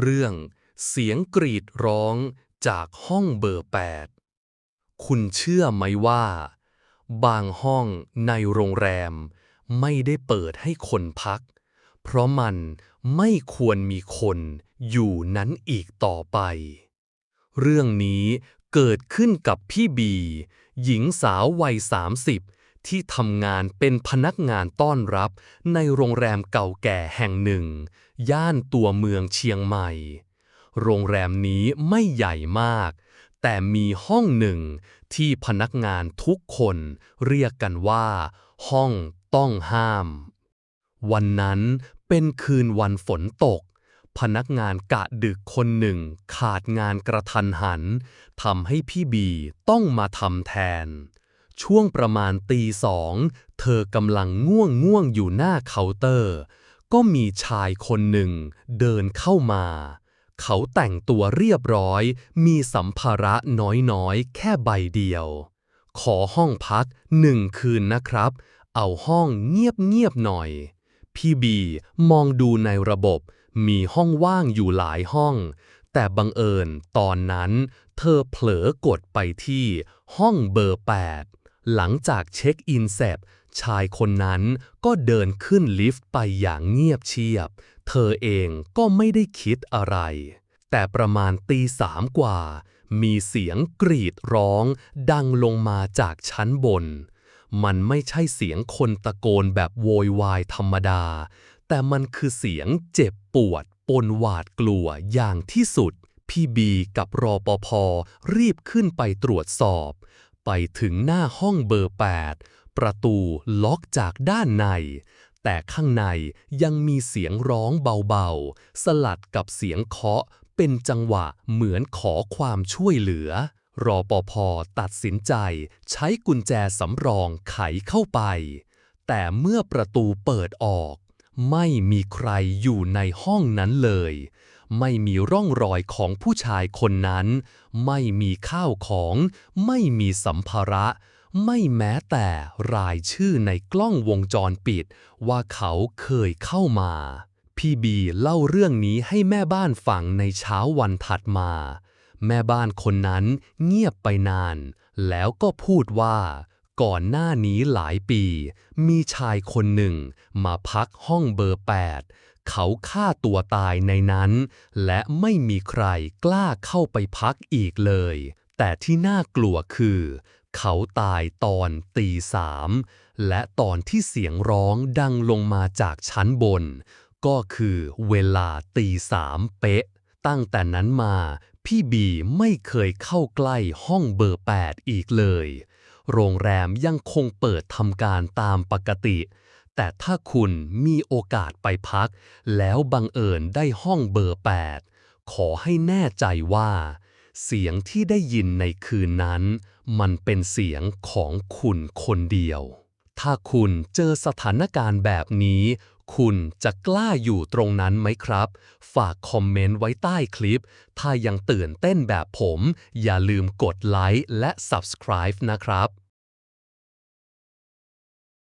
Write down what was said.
เรื่องเสียงกรีดร้องจากห้องเบอร์แปดคุณเชื่อไหมว่า บางห้องในโรงแรมไม่ได้เปิดให้คนพัก เพราะมันไม่ควรมีคนอยู่นั้นอีกต่อไป เรื่องนี้เกิดขึ้นกับพี่บี หญิงสาววัย 30 ที่ทำงานเป็นพนักงานต้อนรับในโรงแรมเก่าแก่แห่งหนึ่ง ย่านตัวเมืองเชียงใหม่ โรงแรมนี้ไม่ใหญ่มาก แต่มีห้องหนึ่งที่พนักงานทุกคนเรียกกันว่า ห้องต้องห้าม วันนั้นเป็นคืนวันฝนตก พนักงานกะดึกคนหนึ่งขาดงานกระทันหันทำให้พี่บีต้องมาทำแทน ช่วงประมาณตีสอง เธอกำลังง่วงง่วงอยู่หน้าเคาน์เตอร์ ก็มีชายคนหนึ่งเดินเข้ามา เขาแต่งตัวเรียบร้อย มีสัมภาระน้อยๆ แค่ใบเดียว ขอห้องพักหนึ่งคืนนะครับ เอาห้องเงียบๆหน่อย พี่บีมองดูในระบบ มีห้องว่างอยู่หลายห้องแต่บังเอิญตอนนั้น เธอเผลอกดไปที่ห้องเบอร์ 8 หลังจากเช็คอินเสร็จชายคนนั้นก็เดินขึ้นลิฟต์ไปอย่างเงียบเชียบ เธอเองก็ไม่ได้คิดอะไร แต่ประมาณตีสามกว่า มีเสียงกรีดร้อง ดังลงมาจากชั้นบน มันไม่ใช่เสียงคนตะโกนแบบโวยวายธรรมดา แต่มันคือเสียงเจ็บปวดปนหวาดกลัวอย่างที่สุดพี่บีกับรอปภรีบขึ้นไปตรวจสอบ ไปถึงหน้าห้องเบอร์ 8 ประตูล็อกจากด้านใน แต่ข้างในยังมีเสียงร้องเบาๆ สลัดกับเสียงเคาะเป็นจังหวะเหมือนขอความช่วยเหลือ รอปภตัดสินใจใช้กุญแจสำรองไขเข้าไป แต่เมื่อประตูเปิดออก ไม่มีใครอยู่ในห้องนั้นเลย ไม่มีร่องรอยของผู้ชายคนนั้น ไม่มีข้าวของ ไม่มีสัมภาระ ไม่แม้แต่รายชื่อในกล้องวงจรปิด ว่าเขาเคยเข้ามา พี่บีเล่าเรื่องนี้ให้แม่บ้านฟังในเช้าวันถัดมา แม่บ้านคนนั้นเงียบไปนาน แล้วก็พูดว่าก่อนหน้านี้หลายปี มีชายคนหนึ่ง มาพักห้องเบอร์ 8 เขาฆ่าตัวตายในนั้น และไม่มีใครกล้าเข้าไปพักอีกเลย แต่ที่น่ากลัวคือ เขาตายตอนตีสามและตอนที่เสียงร้องดังลงมาจากชั้นบน ก็คือเวลาตีสามเป๊ะ ตั้งแต่นั้นมาพี่บีไม่เคยเข้าใกล้ห้องเบอร์ 8 อีกเลย โรงแรมยังคงเปิดทำการตามปกติ แต่ถ้าคุณมีโอกาสไปพัก แล้วบังเอิญได้ห้องเบอร์ 8 ขอให้แน่ใจว่า เสียงที่ได้ยินในคืนนั้น มันเป็นเสียงของคุณคนเดียว ถ้าคุณเจอสถานการณ์แบบนี้ คุณจะกล้าอยู่ตรงนั้นไหมครับ ฝากคอมเมนต์ไว้ใต้คลิป ถ้ายังตื่นเต้นแบบผม อย่าลืมกดไลค์และ Subscribe นะครับ